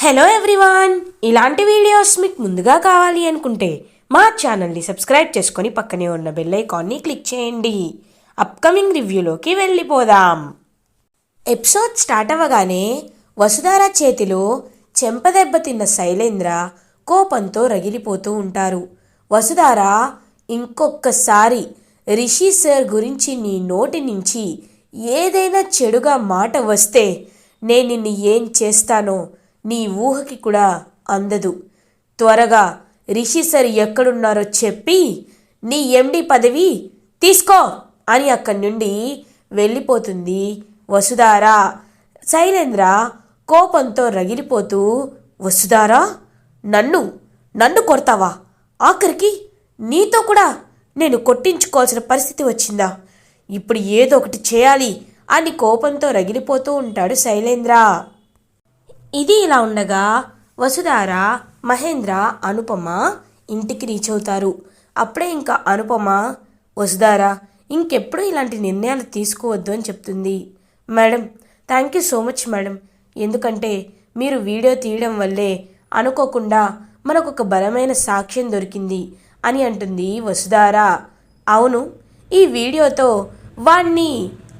Hello everyone ఇలాంటి videos మీకు ముందుగా కావాలి అనుకుంటే మా ఛానల్ని సబ్స్క్రైబ్ చేసుకొని పక్కనే ఉన్న బెల్ ఐకాన్ని క్లిక్ చేయండి. అప్కమింగ్ రివ్యూలోకి వెళ్ళిపోదాం. ఎపిసోడ్ స్టార్ట్ అవ్వగానే వసుధార చేతిలో చెంపదెబ్బ తిన్న శైలేంద్ర కోపంతో రగిలిపోతూ ఉంటారు. వసుధార ఇంకొక్కసారి రిషి సార్ గురించి నీ నోటి నుంచి ఏదైనా చెడుగా మాట వస్తే నేను నిన్ను ఏం చేస్తానో నీ ఊహకి కూడా అందదు. త్వరగా రిషి సార్ ఎక్కడున్నారో చెప్పి నీ ఎండి పదవి తీసుకో అని అక్కడి నుండి వెళ్ళిపోతుంది వసుధార. శైలేంద్ర కోపంతో రగిలిపోతూ వసుధారా నన్ను నన్ను కొడతావా? ఆఖరికి నీతో కూడా నేను కొట్టించుకోవాల్సిన పరిస్థితి వచ్చిందా? ఇప్పుడు ఏదో ఒకటి చేయాలి అని కోపంతో రగిలిపోతూ ఉంటాడు శైలేంద్ర. ఇది ఇలా ఉండగా వసుధార మహేంద్ర అనుపమ ఇంటికి రీచ్ అవుతారు. అప్పుడే ఇంకా అనుపమ వసుధార ఇంకెప్పుడు ఇలాంటి నిర్ణయాలు తీసుకోవద్దు అని చెప్తుంది. Madam thank you so much madam. ఎందుకంటే మీరు వీడియో తీయడం వల్లే అనుకోకుండా మనకు ఒక బలమైన సాక్ష్యం దొరికింది అని అంటుంది వసుధార. అవును ఈ వీడియోతో వాణ్ణి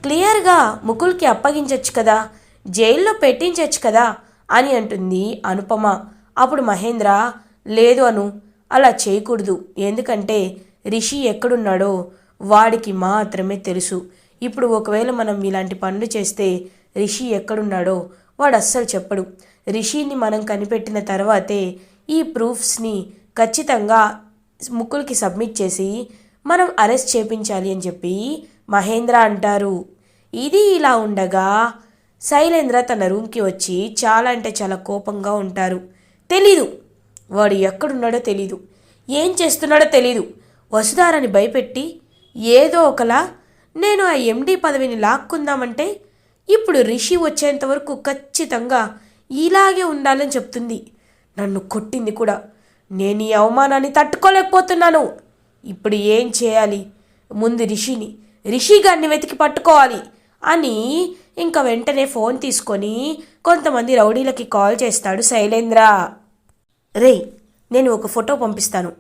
క్లియర్గా ముకుల్కి అప్పగించవచ్చు కదా జైల్లో పెట్టించవచ్చు కదా అని అంటుంది అనుపమ. అప్పుడు మహేంద్ర లేదు అను అలా చేయకూడదు. ఎందుకంటే రిషి ఎక్కడున్నాడో వాడికి మాత్రమే తెలుసు. ఇప్పుడు ఒకవేళ మనం ఇలాంటి పనులు చేస్తే రిషి ఎక్కడున్నాడో వాడు అస్సలు చెప్పడు. రిషిని మనం కనిపెట్టిన తర్వాతే ఈ ప్రూఫ్స్ని ఖచ్చితంగా ముక్కులకి సబ్మిట్ చేసి మనం అరెస్ట్ చేపించాలి అని చెప్పి మహేంద్ర అంటారు. ఇది ఇలా ఉండగా శైలేంద్ర తన రూమ్కి వచ్చి చాలా అంటే చాలా కోపంగా ఉంటారు. తెలీదు. వాడు ఎక్కడున్నాడో తెలీదు. ఏం చేస్తున్నాడో తెలీదు. వసుధారని భయపెట్టి ఏదో ఒకలా నేను ఆ ఎండి పదవిని లాక్కుందామంటే ఇప్పుడు రిషి వచ్చేంత వరకు ఖచ్చితంగా ఇలాగే ఉండాలని చెప్తుంది. నన్ను కొట్టింది కూడా. నేను ఈ అవమానాన్ని తట్టుకోలేకపోతున్నాను. ఇప్పుడు ఏం చేయాలి? ముందు రిషిని రిషి గారిని వెతికి పట్టుకోవాలి అని ఇంకా వెంటనే ఫోన్ తీసుకొని కొంతమంది రౌడీలకి కాల్ చేస్తాడు శైలేంద్ర. రే నేను ఒక ఫోటో పంపిస్తాను.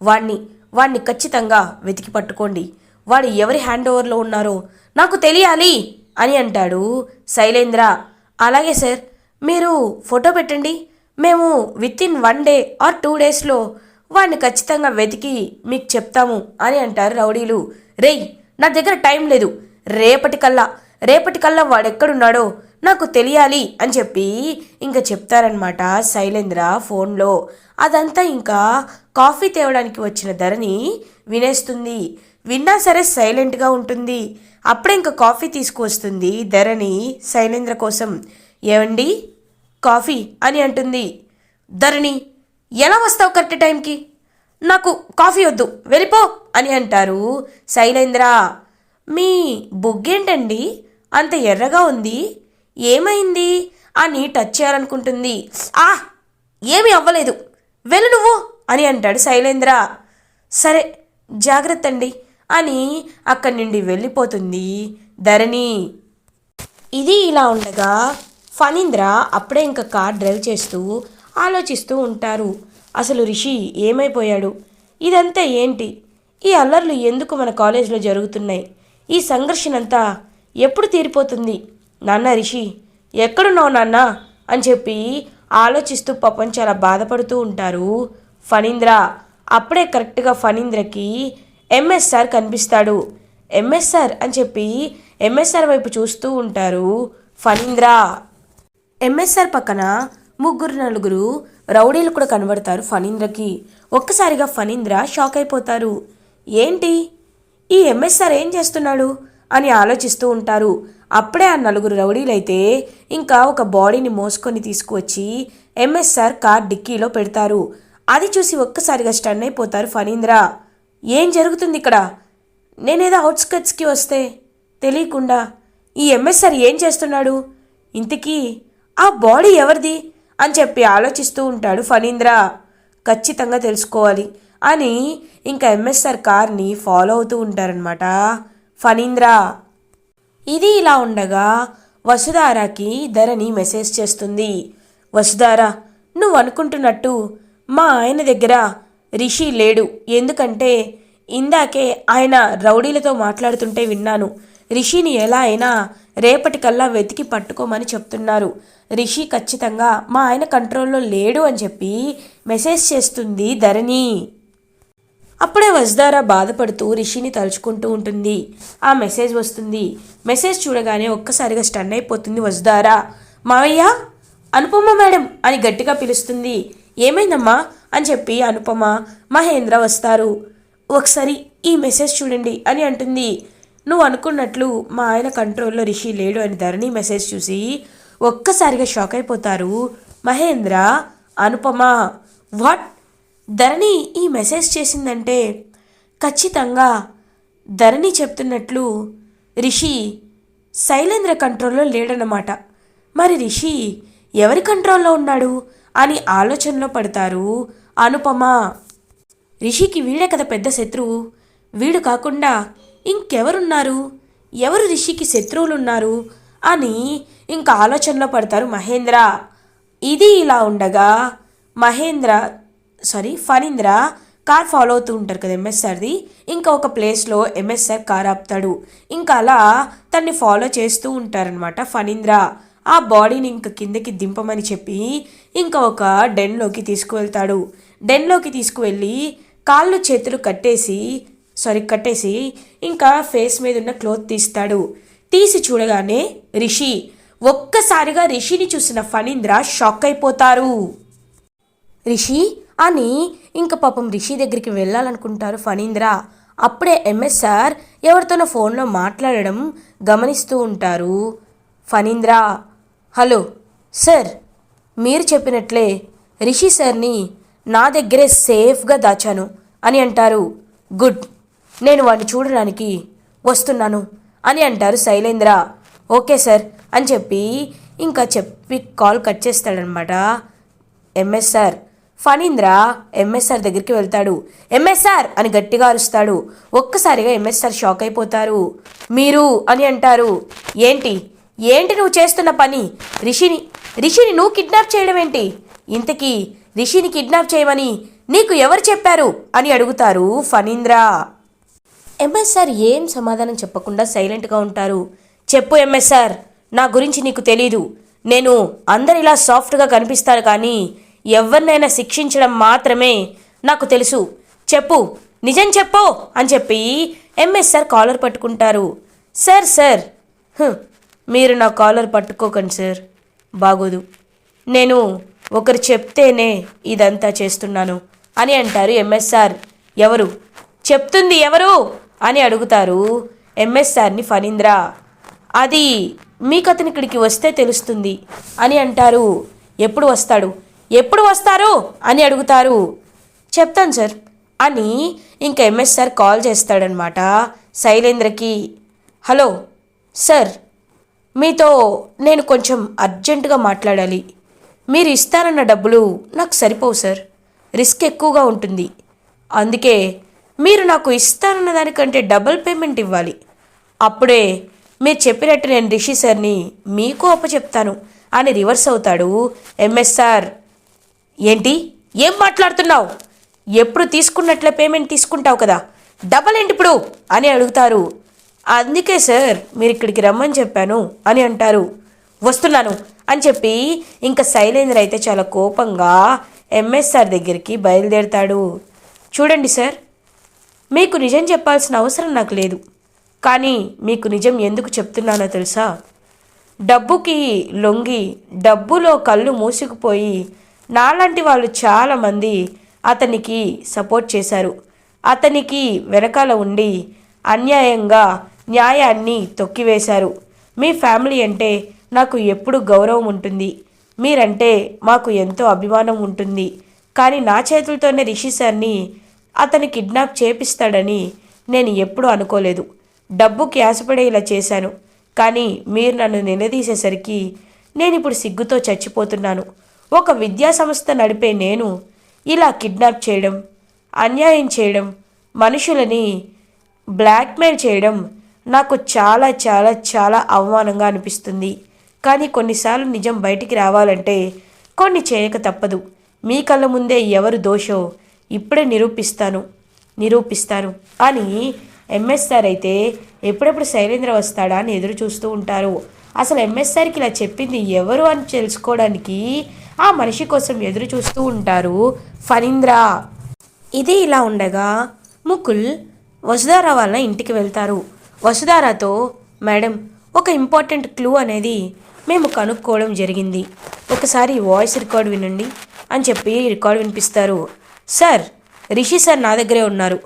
వాణ్ణి వాణ్ణి ఖచ్చితంగా వెతికి పట్టుకోండి. వాడు ఎవరి హ్యాండ్ ఓవర్లో ఉన్నారో నాకు తెలియాలి అని అంటాడు శైలేంద్ర. అలాగే సార్ మీరు ఫోటో పెట్టండి. మేము with in one day or two డేస్లో వాడిని ఖచ్చితంగా వెతికి మీకు చెప్తాము అని అంటారు రౌడీలు. రేయ్ నా దగ్గర టైం లేదు. రేపటికల్లా రేపటికల్లా వాడెక్కడున్నాడో నాకు తెలియాలి అని చెప్పి ఇంకా చెప్తారనమాట శైలేంద్ర ఫోన్లో. అదంతా ఇంకా కాఫీ తేవడానికి వచ్చిన ధరని వినేస్తుంది. విన్నా సరే సైలెంట్గా ఉంటుంది. అప్పుడే ఇంకా కాఫీ తీసుకువస్తుంది ధరని శైలేంద్ర కోసం. ఏమండి కాఫీ అని అంటుంది. ధరణి ఎలా వస్తావు కరెక్ట్ టైంకి? నాకు కాఫీ వద్దు వెళ్ళిపో అని అంటారు శైలేంద్ర. మీ బుగ్గేంటండి? అంత ఎర్రగా ఉంది. ఏమైంది? అని టచ్ చేయాలనుకుంటుంది. ఆ ఏమీ అవ్వలేదు. వెళ్ళు నువ్వు అని అంటాడు శైలేంద్ర. సరే జాగ్రత్త అండి అని అక్కడి నుండి వెళ్ళిపోతుంది ధరణి. ఇది ఇలా ఉండగా ఫణీంద్ర అప్పుడే ఇంకా కార్ డ్రైవ్ చేస్తూ ఆలోచిస్తూ ఉంటారు. అసలు రిషి ఏమైపోయాడు? ఇదంతా ఏంటి? ఈ అల్లర్లు ఎందుకు మన కాలేజీలో జరుగుతున్నాయి? ఈ సంఘర్షణ అంతా ఎప్పుడు తీరిపోతుంది? నాన్న రిషి ఎక్కడున్నావు నాన్న? అని చెప్పి ఆలోచిస్తూ పాపం చాలా బాధపడుతూ ఉంటారు ఫణీంద్ర. అప్పుడే కరెక్ట్గా ఫణీంద్రకి ఎంఎస్ఆర్ కనిపిస్తాడు. ఎంఎస్ఆర్ అని చెప్పి ఎంఎస్ఆర్ వైపు చూస్తూ ఉంటారు ఫణీంద్ర. ఎంఎస్ఆర్ పక్కన ముగ్గురు నలుగురు రౌడీలు కూడా కనబడతారు ఫణీంద్రకి. ఒక్కసారిగా ఫణీంద్ర షాక్ అయిపోతారు. ఏంటి? ఈ ఎంఎస్ఆర్ ఏం చేస్తున్నాడు? అని ఆలోచిస్తూ ఉంటారు. అప్పుడే ఆ నలుగురు రౌడీలైతే ఇంకా ఒక బాడీని మోసుకొని తీసుకువచ్చి ఎంఎస్ఆర్ కార్ డిక్కీలో పెడతారు. అది చూసి ఒక్కసారిగా స్టన్ అయిపోతారు ఫణీంద్ర. ఏం జరుగుతుంది ఇక్కడ? నేనేదో అవుట్స్కట్స్కి వస్తే తెలియకుండా. ఈ ఎంఎస్ఆర్ ఏం చేస్తున్నాడు? ఇంతకీ ఆ బాడీ ఎవరిది? అని చెప్పి ఆలోచిస్తూ ఉంటాడు ఫణీంద్ర. ఖచ్చితంగా తెలుసుకోవాలి అని ఇంకా ఎంఎస్ఆర్ కార్ని ఫాలో అవుతూ ఉంటారనమాట ఫణీంద్ర. ఇది ఇలా ఉండగా వసుధారాకి ధరణి మెసేజ్ చేస్తుంది. వసుధార నువ్వు అనుకుంటున్నట్టు మా ఆయన దగ్గర రిషి లేడు. ఎందుకంటే ఇందాకే ఆయన రౌడీలతో మాట్లాడుతుంటే విన్నాను. రిషిని ఎలా అయినా రేపటికల్లా వెతికి పట్టుకోమని చెప్తున్నారు. రిషి ఖచ్చితంగా మా ఆయన కంట్రోల్లో లేడు అని చెప్పి మెసేజ్ చేస్తుంది ధరణి. అప్పుడే వజ్దారా బాధపడుతూ రిషిని తలుచుకుంటూ ఉంటుంది. ఆ మెసేజ్ వస్తుంది. మెసేజ్ చూడగానే ఒక్కసారిగా స్టన్ అయిపోతుంది వజ్దారా మావయ్య అనుపమ మేడం అని గట్టిగా పిలుస్తుంది. ఏమైందమ్మా? అని చెప్పి అనుపమ మహేంద్ర వస్తారు. ఒకసారి ఈ మెసేజ్ చూడండి అని అంటుంది. నువ్వు అనుకున్నట్లు మా ఆయన కంట్రోల్లో రిషి లేడు అని ధరణి మెసేజ్ చూసి ఒక్కసారిగా షాక్ అయిపోతారు. మహేంద్ర అనుపమ వాట్? ధరణి ఈ మెసేజ్ చేసిందంటే ఖచ్చితంగా ధరణి చెప్తున్నట్లు రిషి శైలేంద్ర కంట్రోల్లో లేడన్నమాట. మరి రిషి ఎవరి కంట్రోల్లో ఉన్నాడు? అని ఆలోచనలో పడతారు అనుపమ. రిషికి వీడే కదా పెద్ద శత్రువు. వీడు కాకుండా ఇంకెవరున్నారు? ఎవరు రిషికి శత్రువులున్నారు? అని ఇంకా ఆలోచనలో పడతారు మహేంద్ర. ఇది ఇలా ఉండగా Mahendra sorry Phanindra car follow అవుతూ ఉంటారు కదా ఎంఎస్ఆర్ది ఇంకా ఒక ప్లేస్లో ఎంఎస్ఆర్ కార్ ఆపుతాడు. ఇంకా అలా తన్ని ఫాలో చేస్తూ ఉంటారనమాట ఫణీంద్ర ఆ బాడీని ఇంకా కిందకి దింపమని చెప్పి ఇంకా ఒక డెన్లోకి తీసుకువెళ్తాడు. డెన్లోకి తీసుకువెళ్ళి కాళ్ళు చేతులు కట్టేసి సారీ కట్టేసి ఇంకా ఫేస్ మీద ఉన్న క్లోత్ తీస్తాడు. తీసి చూడగానే రిషి ఒక్కసారిగా రిషిని చూసిన ఫణీంద్ర షాక్ అయిపోతారు. రిషి అని ఇంకా పాపం రిషి దగ్గరికి వెళ్ళాలనుకుంటారు ఫణీంద్ర. అప్పుడే ఎంఎస్ సార్ ఎవరితోనో ఫోన్లో మాట్లాడడం గమనిస్తూ ఉంటారు. ఫణీంద్ర హలో సార్ మీరు చెప్పినట్లే రిషి సార్ని నా దగ్గరే సేఫ్గా దాచాను అని అంటారు. గుడ్ నేను వాడిని చూడడానికి వస్తున్నాను అని అంటారు శైలేంద్ర. ఓకే సార్ అని చెప్పి ఇంకా చెప్పి కాల్ కట్ చేస్తాడనమాట ఎంఎస్ సార్. ఫణీంద్ర ఎంఎస్ఆర్ దగ్గరికి వెళ్తాడు. ఎంఎస్ఆర్ అని గట్టిగా అరుస్తాడు. ఒక్కసారిగా ఎంఎస్ఆర్ షాక్ అయిపోతారు. మీరు అని అంటారు. ఏంటి? ఏంటి నువ్వు చేస్తున్న పని? రిషిని రిషిని నువ్వు కిడ్నాప్ చేయడం ఏంటి? ఇంతకీ రిషిని కిడ్నాప్ చేయమని నీకు ఎవరు చెప్పారు? అని అడుగుతారు ఫణీంద్ర. ఎంఎస్ఆర్ ఏం సమాధానం చెప్పకుండా సైలెంట్గా ఉంటారు. చెప్పు ఎంఎస్ఆర్ నా గురించి నీకు తెలీదు. నేను అందరిలా సాఫ్ట్గా కనిపిస్తాను కానీ ఎవరినైనా శిక్షించడం మాత్రమే నాకు తెలుసు. చెప్పు. నిజం చెప్పు అని చెప్పి ఎంఎస్ సార్ కాలర్ పట్టుకుంటారు. Sir sir. మీరు నా కాలర్ పట్టుకోకండి సార్. బాగోదు. నేను ఒకరు చెప్తేనే ఇదంతా చేస్తున్నాను అని అంటారు ఎంఎస్ సార్. ఎవరు? చెప్తుంది ఎవరు? అని అడుగుతారు ఎంఎస్ సార్ని ఫణీంద్ర. అది మీకు అతని ఇక్కడికి వస్తే తెలుస్తుంది అని అంటారు. ఎప్పుడు వస్తాడు? ఎప్పుడు వస్తారు? అని అడుగుతారు. చెప్తాను సార్. అని ఇంకా ఎంఎస్ సార్ కాల్ చేస్తాడనమాట. శైలేంద్రకి హలో సార్ మీతో నేను కొంచెం అర్జెంటుగా మాట్లాడాలి. మీరు ఇస్తారన్న డబ్బులు నాకు సరిపోవు సార్. రిస్క్ ఎక్కువగా ఉంటుంది. అందుకే మీరు నాకు ఇస్తారన్న దానికంటే డబుల్ పేమెంట్ ఇవ్వాలి. అప్పుడే మీరు చెప్పినట్టు నేను రిషి సార్ని మీకు అప్పచెప్తాను అని రివర్స్ అవుతాడు ఎంఎస్ఆర్ ఏంటి? ఏం మాట్లాడుతున్నావు? ఎప్పుడు తీసుకున్నట్లే పేమెంట్ తీసుకుంటావు కదా. డబల్ ఏంటి ఇప్పుడు? అని అడుగుతారు. అందుకే సార్ మీరు ఇక్కడికి రమ్మని చెప్పాను అని అంటారు. వస్తున్నాను అని చెప్పి ఇంకా శైలేంద్ర అయితే చాలా కోపంగా ఎంఎస్ఆర్ దగ్గరికి బయలుదేరతాడు. చూడండి సార్ మీకు నిజం చెప్పాల్సిన అవసరం నాకు లేదు. కానీ మీకు నిజం ఎందుకు చెప్తున్నానో తెలుసా? డబ్బుకి లొంగి డబ్బులో కళ్ళు మూసుకుపోయి నాలాంటి వాళ్ళు చాలామంది అతనికి సపోర్ట్ చేశారు. అతనికి వెనకాల ఉండి అన్యాయంగా న్యాయాన్ని తొక్కివేశారు. మీ ఫ్యామిలీ అంటే నాకు ఎప్పుడు గౌరవం ఉంటుంది. మీరంటే మాకు ఎంతో అభిమానం ఉంటుంది. కానీ నా చేతులతోనే రిషి సార్ని అతని కిడ్నాప్ చేపిస్తాడని నేను ఎప్పుడూ అనుకోలేదు. డబ్బుకి ఆశపడే ఇలా చేశాను. కానీ మీరు నన్ను నిలదీసేసరికి నేను ఇప్పుడు సిగ్గుతో చచ్చిపోతున్నాను. ఒక విద్యా సంస్థ నడిపే నేను ఇలా కిడ్నాప్ చేయడం అన్యాయం చేయడం మనుషులని బ్లాక్మెయిల్ చేయడం నాకు చాలా చాలా చాలా అవమానంగా అనిపిస్తుంది. కానీ కొన్నిసార్లు నిజం బయటికి రావాలంటే కొన్ని చేయక తప్పదు. మీ కళ్ళ ముందే ఎవరు దోషో ఇప్పుడే నిరూపిస్తాను నిరూపిస్తాను అని ఎంఎస్ఆర్ అయితే ఎప్పుడెప్పుడు శైలేంద్ర వస్తాడా అని ఎదురు చూస్తూ ఉంటారు. అసలు ఎంఎస్ఆర్కి ఇలా చెప్పింది ఎవరు అని తెలుసుకోవడానికి ఆ మనిషి కోసం ఎదురు చూస్తూ ఉంటారు. ఫణీంద్ర. ఇది ఇలా ఉండగా ముకుల్ వసుధార వాళ్ళ ఇంటికి వెళ్తారు. వసుధారతో మేడం ఒక ఇంపార్టెంట్ క్లూ అనేది మేము కనుక్కోవడం జరిగింది. ఒకసారి వాయిస్ రికార్డ్ వినండి అని చెప్పి రికార్డ్ వినిపిస్తారు. సార్ రిషి సార్ నా దగ్గరే ఉన్నారు.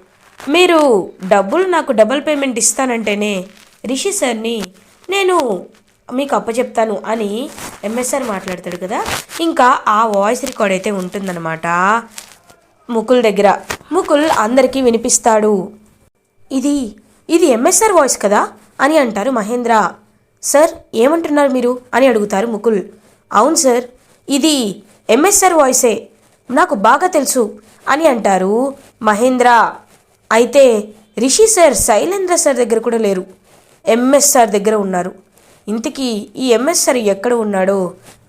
మీరు డబ్బులు నాకు డబుల్ పేమెంట్ ఇస్తానంటేనే రిషి సార్ని నేను మీకు అప్పచెప్తాను అని ఎంఎస్ఆర్ మాట్లాడతాడు కదా. ఇంకా ఆ వాయిస్ రికార్డ్ అయితే ఉంటుందన్నమాట. ముకుల్ దగ్గర. ముకుల్ అందరికీ వినిపిస్తాడు. ఇది ఇది ఎంఎస్ఆర్ వాయిస్ కదా అని అంటారు మహేంద్ర. సార్ ఏమంటున్నారు మీరు? అని అడుగుతారు ముకుల్. అవును సార్ ఇది ఎంఎస్ఆర్ వాయిసే. నాకు బాగా తెలుసు అని అంటారు మహేంద్ర. అయితే రిషి సార్ శైలేంద్ర సార్ దగ్గర కూడా లేరు. ఎంఎస్ఆర్ దగ్గర ఉన్నారు. ఇంతకీ ఈ ఎంఎస్ఆర్ ఎక్కడ ఉన్నాడో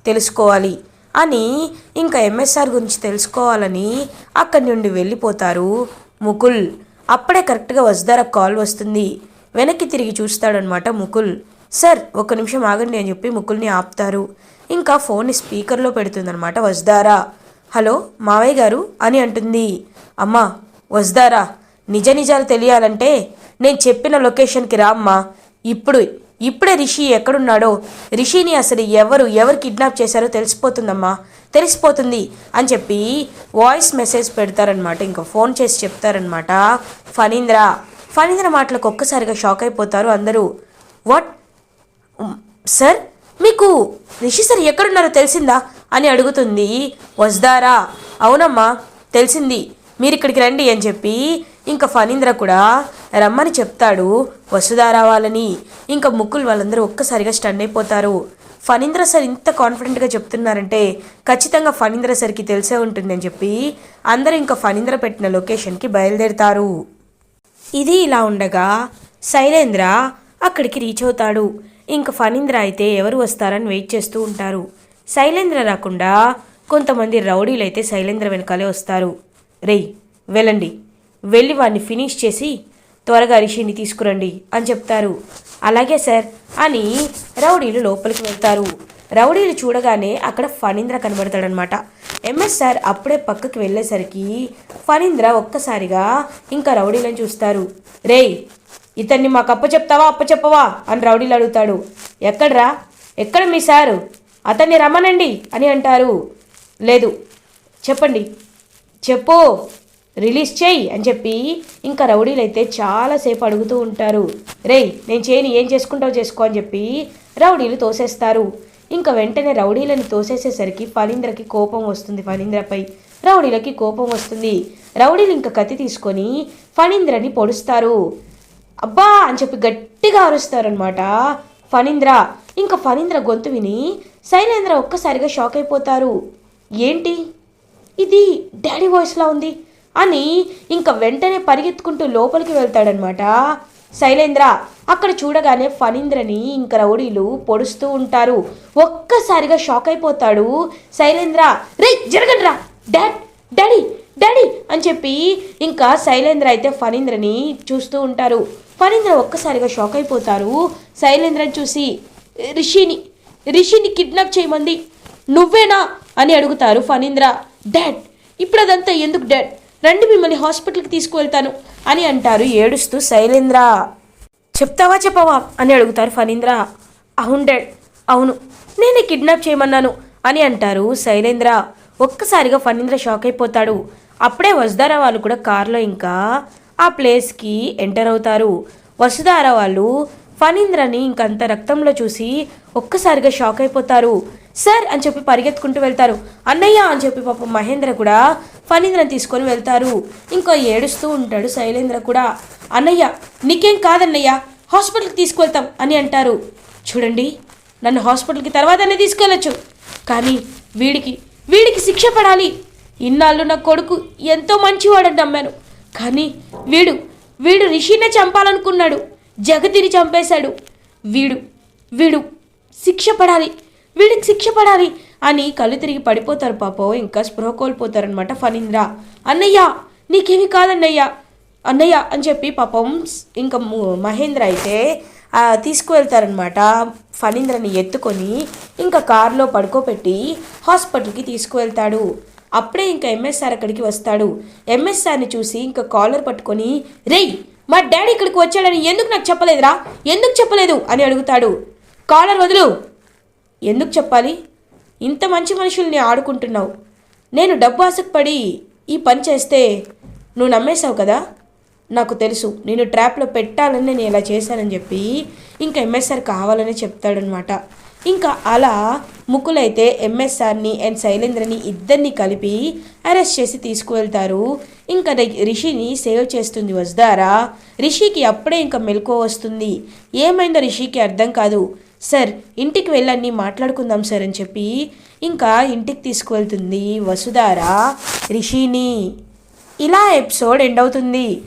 తెలుసుకోవాలి అని ఇంకా ఎంఎస్ఆర్ గురించి తెలుసుకోవాలని అక్కడి నుండి వెళ్ళిపోతారు ముకుల్. అప్పుడే కరెక్ట్గా వసుధార కాల్ వస్తుంది. వెనక్కి తిరిగి చూస్తాడనమాట ముకుల్. సార్ ఒక నిమిషం ఆగండి అని చెప్పి ముకుల్ని ఆపుతారు. ఇంకా ఫోన్ స్పీకర్లో పెడుతుందనమాట వసుధారా. హలో మావయ్య గారు అని అంటుంది. అమ్మా వసుధారా నిజ నిజాలు తెలియాలంటే నేను చెప్పిన లొకేషన్కి రా అమ్మా ఇప్పుడు ఇప్పుడే రిషి ఎక్కడున్నాడో? రిషిని అసలు ఎవరు ఎవరు కిడ్నాప్ చేశారో తెలిసిపోతుందమ్మా. తెలిసిపోతుంది అని చెప్పి వాయిస్ మెసేజ్ పెడతారనమాట ఇంకా ఫోన్ చేసి చెప్తారనమాట ఫణీంద్ర. ఫణీంద్ర మాటలకు ఒక్కసారిగా షాక్ అయిపోతారు అందరూ. వాట్ సార్ మీకు రిషి సార్ ఎక్కడున్నారో తెలిసిందా? అని అడుగుతుంది వజ్దారా. అవునమ్మా తెలిసింది. మీరు ఇక్కడికి రండి అని చెప్పి ఇంకా ఫణీంద్ర కూడా రమ్మని చెప్తాడు వసుధారా వాళ్ళని ఇంకా ముక్కులు వాళ్ళందరూ ఒక్కసారిగా స్టన్ అయిపోతారు. ఫణీంద్ర సార్ ఇంత కాన్ఫిడెంట్గా చెప్తున్నారంటే ఖచ్చితంగా ఫణీంద్ర సార్కి తెలిసే ఉంటుందని చెప్పి అందరూ ఇంకా ఫణీంద్ర పెట్టిన లొకేషన్కి బయలుదేరుతారు. ఇది ఇలా ఉండగా శైలేంద్ర అక్కడికి రీచ్ అవుతాడు. ఇంక ఫణీంద్ర అయితే ఎవరు వస్తారని వెయిట్ చేస్తూ ఉంటారు. శైలేంద్ర రాకుండా కొంతమంది రౌడీలు అయితే శైలేంద్ర వెనకాలే వస్తారు. రేయ్ వెళ్ళండి. వెళ్ళి వాడిని ఫినిష్ చేసి త్వరగా రిషిని తీసుకురండి అని చెప్తారు. అలాగే సార్ అని రౌడీలు లోపలికి వెళ్తారు. రౌడీలు చూడగానే అక్కడ ఫణీంద్ర కనబడతాడనమాట ఎంఎస్ సార్ అప్పుడే పక్కకి వెళ్ళేసరికి ఫణీంద్ర ఒక్కసారిగా ఇంకా రౌడీలను చూస్తారు. రేయ్ ఇతన్ని మాకు అప్ప చెప్తావా అప్ప చెప్పవా అని రౌడీలు అడుగుతాడు. ఎక్కడ్రా? ఎక్కడ మీ సారు? అతన్ని రమ్మనండి అని అంటారు. లేదు చెప్పండి. చెప్పు. రిలీజ్ చేయి అని చెప్పి ఇంకా రౌడీలు అయితే చాలాసేపు అడుగుతూ ఉంటారు. రేయ్ నేను చేయని ఏం చేసుకుంటావు చేసుకో అని చెప్పి రౌడీలు తోసేస్తారు. ఇంకా వెంటనే రౌడీలను తోసేసేసరికి ఫణీంద్రకి కోపం వస్తుంది ఫణీంద్రపై. రౌడీలకి కోపం వస్తుంది. రౌడీలు ఇంకా కత్తి తీసుకొని ఫణీంద్రని పొడుస్తారు. అబ్బా అని చెప్పి గట్టిగా అరుస్తారనమాట ఫణీంద్ర. ఇంకా ఫణీంద్ర గొంతు విని శైలేంద్ర ఒక్కసారిగా షాక్ అయిపోతారు. ఏంటి? ఇది డాడీ వాయిస్లా ఉంది. అని ఇంకా వెంటనే పరిగెత్తుకుంటూ లోపలికి వెళ్తాడనమాట. శైలేంద్ర అక్కడ చూడగానే ఫణీంద్రని ఇంక రౌడీలు పొడుస్తూ ఉంటారు. ఒక్కసారిగా షాక్ అయిపోతాడు. శైలేంద్ర రే జరగండ్రా! Dad daddy daddy! అని చెప్పి ఇంకా శైలేంద్ర అయితే ఫణీంద్రని చూస్తూ ఉంటారు. ఫణీంద్ర ఒక్కసారిగా షాక్ అయిపోతారు. శైలేంద్రని చూసి రిషిని రిషిని కిడ్నాప్ చేయమంది. నువ్వేనా? అని అడుగుతారు ఫణీంద్ర. డాడ్ ఇప్పుడు అదంతా ఎందుకు డాడ్? రండి మిమ్మల్ని హాస్పిటల్కి తీసుకువెళ్తాను అని అంటారు ఏడుస్తూ శైలేంద్ర. చెప్తావా చెప్పవా అని అడుగుతారు ఫణీంద్ర. అవును డాడ్ అవును నేనే కిడ్నాప్ చేయమన్నాను అని అంటారు శైలేంద్ర. ఒక్కసారిగా ఫణీంద్ర షాక్ అయిపోతాడు అప్పుడే వసుధార వాళ్ళు కూడా కారులో ఇంకా ఆ ప్లేస్కి ఎంటర్ అవుతారు. వసుధార వాళ్ళు ఫణీంద్రని ఇంకంత రక్తంలో చూసి ఒక్కసారిగా షాక్ అయిపోతారు సార్ అని చెప్పి పరిగెత్తుకుంటూ వెళ్తారు. అన్నయ్య అని చెప్పి పాపం మహేంద్ర కూడా ఫణీంద్రని తీసుకొని వెళ్తారు. ఇంకో ఏడుస్తూ ఉంటాడు శైలేంద్ర కూడా. అన్నయ్య నీకేం కాదన్నయ్య హాస్పిటల్కి తీసుకువెళ్తాం అని అంటారు. చూడండి నన్ను హాస్పిటల్కి తర్వాతనే తీసుకెళ్ళచ్చు. కానీ వీడికి వీడికి శిక్ష పడాలి. ఇన్నాళ్ళు నా కొడుకు ఎంతో మంచివాడని నమ్మాను. కానీ వీడు వీడు రిషినే చంపాలనుకున్నాడు. జగతిని చంపేశాడు. వీడు వీడు శిక్ష పడాలి. వీడికి శిక్ష పడాలి అని కళ్ళు తిరిగి పడిపోతారు పాపం ఇంకా స్పృహ కోల్పోతారనమాట ఫణీంద్ర. అన్నయ్య నీకేమి కాదన్నయ్య అన్నయ్య అని చెప్పి పాపం ఇంకా మహేంద్ర అయితే తీసుకువెళ్తారనమాట ఫణీంద్రని ఎత్తుకొని ఇంకా కారులో పడుకోబెట్టి హాస్పిటల్కి తీసుకువెళ్తాడు. అప్పుడే ఇంకా ఎంఎస్ఆర్ అక్కడికి వస్తాడు. ఎంఎస్ఆర్ని చూసి ఇంకా కాలర్ పట్టుకొని రేయ్ మా డాడీ ఇక్కడికి వచ్చాడని ఎందుకు నాకు చెప్పలేదురా? ఎందుకు చెప్పలేదు? అని అడుగుతాడు. కాలర్ వదులు ఎందుకు చెప్పాలి? ఇంత మంచి మనుషుల్ని ఆడుకుంటున్నావు. నేను డబ్బు ఆసక్పడి ఈ పని చేస్తే నువ్వు నమ్మేశావు కదా? నాకు తెలుసు నేను ట్రాప్లో పెట్టాలని నేను ఇలా చేశానని చెప్పి ఇంకా ఎంఎస్ఆర్ కావాలని చెప్తాడనమాట ఇంకా అలా ముకులైతే ఎంఎస్ఆర్ని అండ్ శైలేంద్రని ఇద్దరిని కలిపి అరెస్ట్ చేసి తీసుకువెళ్తారు. ఇంకా రిషిని సేవ్ చేస్తుంది వజ్దారా రిషికి అప్పుడే ఇంకా మెలకువ వస్తుంది. ఏమైందో రిషికి అర్థం కాదు. సార్ ఇంటికి వెళ్ళని మాట్లాడుకుందాం సార్ అని చెప్పి ఇంకా ఇంటికి తీసుకువెళ్తుంది వసుధార రిషిని. ఇలా ఎపిసోడ్ ఎండ్ అవుతుంది.